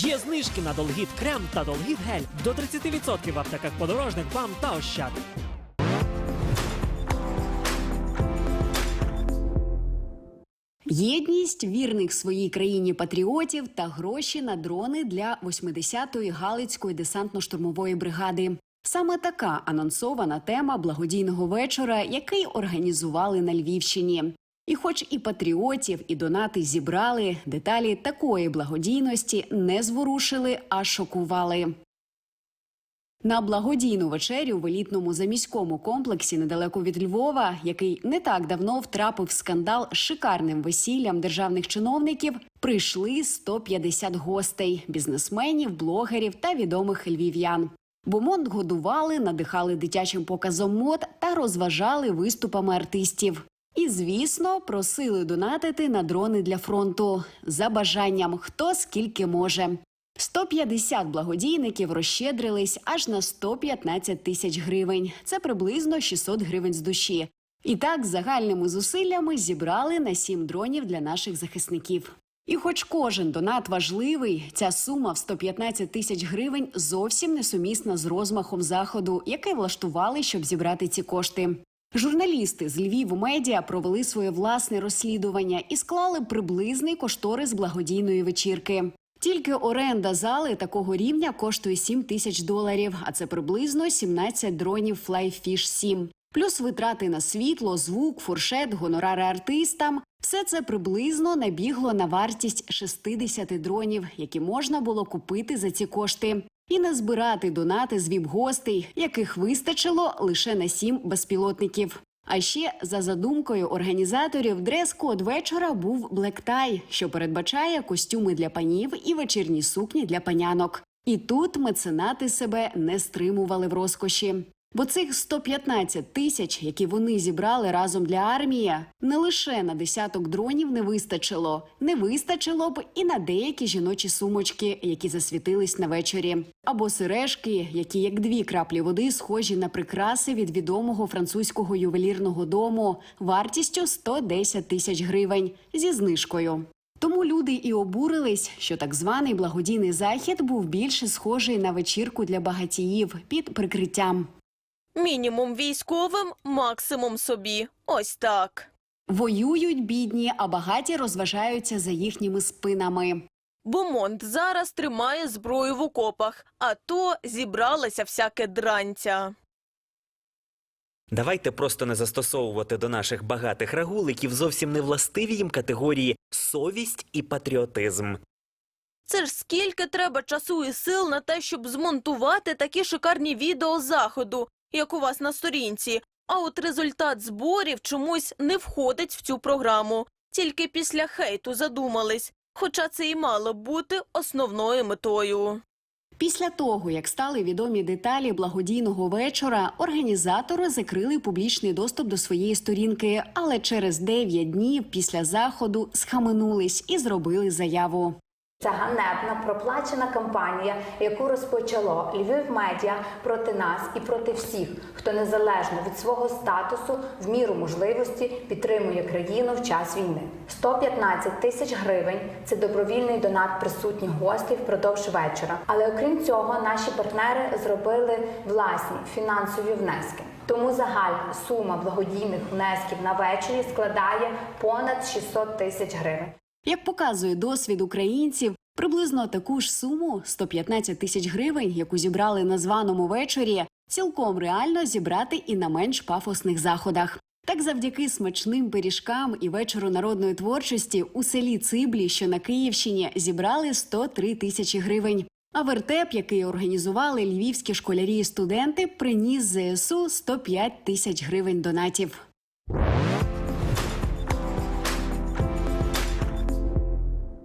Є знижки на Долгіт крем та Долгіт гель до 30% в аптеках подорожник вам та ощад. Єдність вірних своїй країні патріотів та гроші на дрони для 80-ї Галицької десантно-штурмової бригади. Саме така анонсована тема благодійного вечора, який організували на Львівщині. І, хоч і патріотів, і донати зібрали, деталі такої благодійності не зворушили, а шокували. На благодійну вечерю в елітному заміському комплексі недалеко від Львова, який не так давно втрапив скандал з шикарним весіллям державних чиновників, прийшли 150 гостей бізнесменів, блогерів та відомих львів'ян. Бомонд годували, надихали дитячим показом мод та розважали виступами артистів. І, звісно, просили донатити на дрони для фронту за бажанням, хто скільки може. 150 благодійників розщедрились аж на 115 тисяч гривень. Це приблизно 600 гривень з душі. І так загальними зусиллями зібрали на 7 дронів для наших захисників. І хоч кожен донат важливий, ця сума в 115 тисяч гривень зовсім несумісна з розмахом заходу, який влаштували, щоб зібрати ці кошти. Журналісти з Львів медіа провели своє власне розслідування і склали приблизний кошторис благодійної вечірки. Тільки оренда зали такого рівня коштує 7 тисяч доларів, а це приблизно 17 дронів Flyfish 7. Плюс витрати на світло, звук, фуршет, гонорари артистам. Все це приблизно набігло на вартість 60 дронів, які можна було купити за ці кошти. І не збирати донати з віп-гостей, яких вистачило лише на сім безпілотників. А ще за задумкою організаторів дрес-код вечора був блектай, що передбачає костюми для панів і вечірні сукні для панянок. І тут меценати себе не стримували в розкоші. Бо цих 115 тисяч, які вони зібрали разом для армії, не лише на десяток дронів не вистачило, не вистачило б і на деякі жіночі сумочки, які засвітились на вечорі, або сережки, які як дві краплі води схожі на прикраси від відомого французького ювелірного дому вартістю 110 тисяч гривень зі знижкою. Тому люди і обурились, що так званий благодійний захід був більше схожий на вечірку для багатіїв під прикриттям. Мінімум військовим, максимум собі. Ось так. Воюють бідні, а багаті розважаються за їхніми спинами. Бомонд зараз тримає зброю в окопах, а то зібралася всяке дранця. Давайте просто не застосовувати до наших багатих рагуликів зовсім не властиві їм категорії совість і патріотизм. Це ж скільки треба часу і сил на те, щоб змонтувати такі шикарні відео заходу, як у вас на сторінці. А от результат зборів чомусь не входить в цю програму. Тільки після хейту задумались. Хоча це і мало бути основною метою. Після того, як стали відомі деталі благодійного вечора, організатори закрили публічний доступ до своєї сторінки, але через 9 днів після заходу схаменулись і зробили заяву. Це ганебна проплачена кампанія, яку розпочало Львів Медіа проти нас і проти всіх, хто незалежно від свого статусу в міру можливості підтримує країну в час війни. 115 тисяч гривень це добровільний донат присутніх гостей впродовж вечора. Але окрім цього, наші партнери зробили власні фінансові внески. Тому загальна сума благодійних внесків на вечорі складає понад 600 тисяч гривень. Як показує досвід українців, приблизно таку ж суму 115 тисяч гривень, яку зібрали на званому вечорі, цілком реально зібрати і на менш пафосних заходах. Так, завдяки смачним пиріжкам і вечору народної творчості у селі Циблі, що на Київщині, зібрали 103 тисячі гривень. А вертеп, який організували львівські школярі і студенти, приніс ЗСУ 105 тисяч гривень донатів.